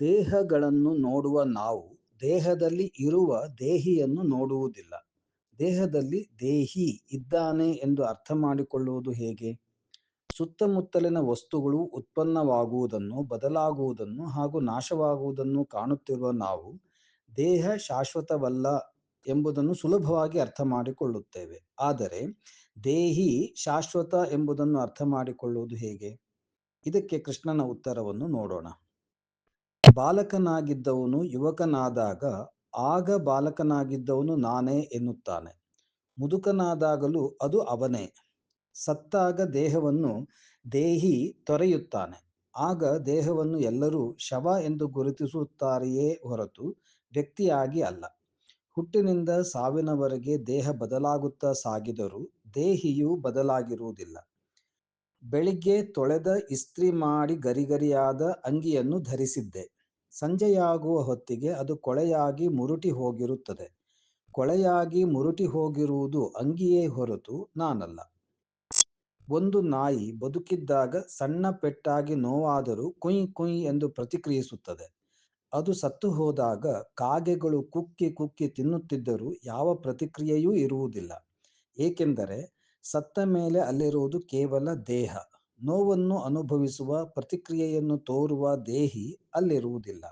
ದೇಹಗಳನ್ನು ನೋಡುವ ನಾವು ದೇಹದಲ್ಲಿ ಇರುವ ದೇಹಿಯನ್ನು ನೋಡುವುದಿಲ್ಲ. ದೇಹದಲ್ಲಿ ದೇಹಿ ಇದ್ದಾನೆ ಎಂದು ಅರ್ಥ ಮಾಡಿಕೊಳ್ಳುವುದು ಹೇಗೆ? ಸುತ್ತಮುತ್ತಲಿನ ವಸ್ತುಗಳು ಉತ್ಪನ್ನವಾಗುವುದನ್ನು, ಬದಲಾಗುವುದನ್ನು ಹಾಗೂ ನಾಶವಾಗುವುದನ್ನು ಕಾಣುತ್ತಿರುವ ನಾವು ದೇಹ ಶಾಶ್ವತವಲ್ಲ ಎಂಬುದನ್ನು ಸುಲಭವಾಗಿ ಅರ್ಥ ಮಾಡಿಕೊಳ್ಳುತ್ತೇವೆ. ಆದರೆ ದೇಹಿ ಶಾಶ್ವತ ಎಂಬುದನ್ನು ಅರ್ಥ ಮಾಡಿಕೊಳ್ಳುವುದು ಹೇಗೆ? ಇದಕ್ಕೆ ಕೃಷ್ಣನ ಉತ್ತರವನ್ನು ನೋಡೋಣ. ಬಾಲಕನಾಗಿದ್ದವನು ಯುವಕನಾದಾಗ, ಆಗ ಬಾಲಕನಾಗಿದ್ದವನು ನಾನೇ ಎನ್ನುತ್ತಾನೆ. ಮುದುಕನಾದಾಗಲೂ ಅದು ಅವನೇ. ಸತ್ತಾಗ ದೇಹವನ್ನು ದೇಹಿ ತೊರೆಯುತ್ತಾನೆ. ಆಗ ದೇಹವನ್ನು ಎಲ್ಲರೂ ಶವ ಎಂದು ಗುರುತಿಸುತ್ತಾರೆಯೇ ಹೊರತು ವ್ಯಕ್ತಿಯಾಗಿ ಅಲ್ಲ. ಹುಟ್ಟಿನಿಂದ ಸಾವಿನವರೆಗೆ ದೇಹ ಬದಲಾಗುತ್ತಾ ಸಾಗಿದರೂ ದೇಹಿಯು ಬದಲಾಗಿರುವುದಿಲ್ಲ. ಬೆಳಿಗ್ಗೆ ತೊಳೆದ ಇಸ್ತ್ರಿ ಮಾಡಿ ಗರಿಗರಿಯಾದ ಅಂಗಿಯನ್ನು ಧರಿಸಿದ್ದೆ. ಸಂಜೆಯಾಗುವ ಹೊತ್ತಿಗೆ ಅದು ಕೊಳೆಯಾಗಿ ಮುರುಟಿ ಹೋಗಿರುತ್ತದೆ. ಕೊಳೆಯಾಗಿ ಮುರುಟಿ ಹೋಗಿರುವುದು ಅಂಗಿಯೇ ಹೊರತು ನಾನಲ್ಲ. ಒಂದು ನಾಯಿ ಬದುಕಿದ್ದಾಗ ಸಣ್ಣ ಪೆಟ್ಟಾಗಿ ನೋವಾದರೂ ಕುಯ್ ಕುಯ್ ಎಂದು ಪ್ರತಿಕ್ರಿಯಿಸುತ್ತದೆ. ಅದು ಸತ್ತು ಹೋದಾಗ ಕಾಗೆಗಳು ಕುಕ್ಕಿ ಕುಕ್ಕಿ ತಿನ್ನುತ್ತಿದ್ದರೂ ಯಾವ ಪ್ರತಿಕ್ರಿಯೆಯೂ ಇರುವುದಿಲ್ಲ. ಏಕೆಂದರೆ ಸತ್ತ ಮೇಲೆ ಅಲ್ಲಿರುವುದು ಕೇವಲ ದೇಹ. ನೋವನ್ನು ಅನುಭವಿಸುವ ಪ್ರತಿಕ್ರಿಯೆಯನ್ನು ತೋರುವ ದೇಹಿ ಅಲ್ಲಿರುವುದಿಲ್ಲ.